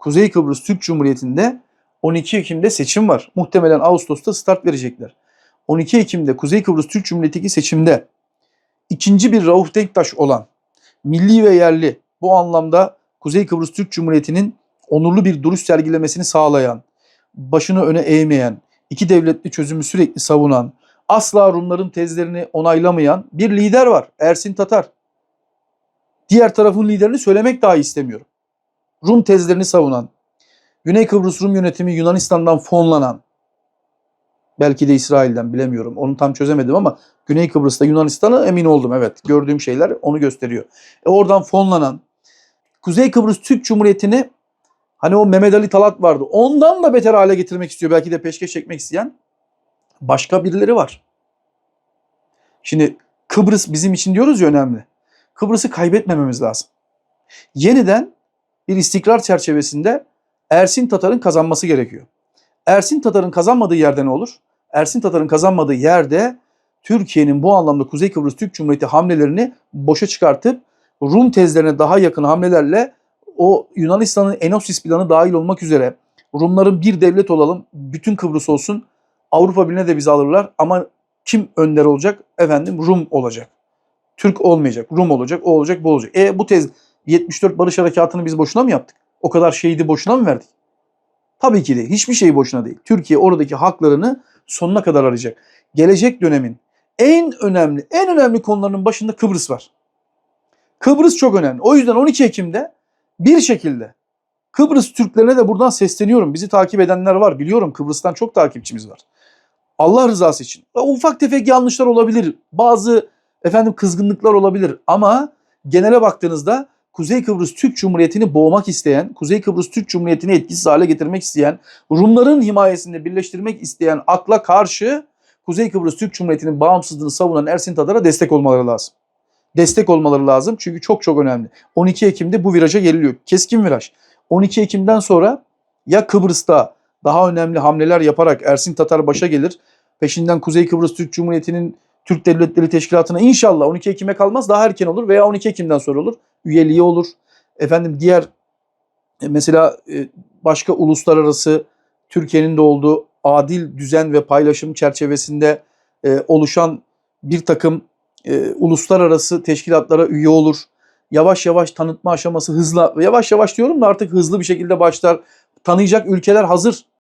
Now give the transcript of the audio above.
Kuzey Kıbrıs Türk Cumhuriyeti'nde 12 Ekim'de seçim var. Muhtemelen Ağustos'ta start verecekler. 12 Ekim'de Kuzey Kıbrıs Türk Cumhuriyeti'ndeki seçimde ikinci bir Rauf Denktaş olan milli ve yerli bu anlamda Kuzey Kıbrıs Türk Cumhuriyeti'nin onurlu bir duruş sergilemesini sağlayan, başını öne eğmeyen, iki devletli çözümü sürekli savunan, asla Rumların tezlerini onaylamayan bir lider var. Ersin Tatar. Diğer tarafın liderini söylemek dahi istemiyorum. Rum tezlerini savunan, Güney Kıbrıs Rum yönetimi Yunanistan'dan fonlanan, belki de İsrail'den bilemiyorum. Onu tam çözemedim ama Güney Kıbrıs'ta Yunanistan'a emin oldum evet. Gördüğüm şeyler onu gösteriyor. E oradan fonlanan, Kuzey Kıbrıs Türk Cumhuriyeti'ni hani o Mehmet Ali Talat vardı. Ondan da beter hale getirmek istiyor. Belki de peşkeş çekmek isteyen başka birileri var. Şimdi Kıbrıs bizim için diyoruz ya önemli. Kıbrıs'ı kaybetmememiz lazım. Yeniden bir istikrar çerçevesinde Ersin Tatar'ın kazanması gerekiyor. Ersin Tatar'ın kazanmadığı yerde ne olur? Ersin Tatar'ın kazanmadığı yerde Türkiye'nin bu anlamda Kuzey Kıbrıs Türk Cumhuriyeti hamlelerini boşa çıkartıp Rum tezlerine daha yakın hamlelerle o Yunanistan'ın Enosis planı dahil olmak üzere Rumların bir devlet olalım, bütün Kıbrıs olsun, Avrupa Birliği'ne de bizi alırlar ama kim önder olacak? Efendim Rum olacak. Türk olmayacak, Rum olacak, o olacak, bu olacak. E bu tez 74 Barış Harekatı'nı biz boşuna mı yaptık? O kadar şehidi boşuna mı verdik? Tabii ki değil. Hiçbir şey boşuna değil. Türkiye oradaki haklarını sonuna kadar arayacak. Gelecek dönemin en önemli, en önemli konularının başında Kıbrıs var. Kıbrıs çok önemli. O yüzden 12 Ekim'de bir şekilde Kıbrıs Türklerine de buradan sesleniyorum. Bizi takip edenler var. Biliyorum Kıbrıs'tan çok takipçimiz var. Allah rızası için. E, Ufak tefek yanlışlar olabilir. Bazı efendim kızgınlıklar olabilir ama genele baktığınızda Kuzey Kıbrıs Türk Cumhuriyeti'ni boğmak isteyen, Kuzey Kıbrıs Türk Cumhuriyeti'ni etkisiz hale getirmek isteyen, Rumların himayesinde birleştirmek isteyen akla karşı Kuzey Kıbrıs Türk Cumhuriyeti'nin bağımsızlığını savunan Ersin Tatar'a destek olmaları lazım. Destek olmaları lazım çünkü çok çok önemli. 12 Ekim'de bu viraja geliniyor. Keskin viraj. 12 Ekim'den sonra ya Kıbrıs'ta daha önemli hamleler yaparak Ersin Tatar başa gelir. Peşinden Kuzey Kıbrıs Türk Cumhuriyeti'nin Türk Devletleri Teşkilatı'na inşallah 12 Ekim'e kalmaz daha erken olur veya 12 Ekim'den sonra olur. Üyeliği olur. Efendim diğer e, mesela e, başka uluslararası Türkiye'nin de olduğu adil düzen ve paylaşım çerçevesinde e, oluşan bir takım uluslararası teşkilatlara üye olur. Yavaş yavaş tanıtma aşaması hızla, yavaş yavaş diyorum da artık hızlı bir şekilde başlar. Tanıyacak ülkeler hazır.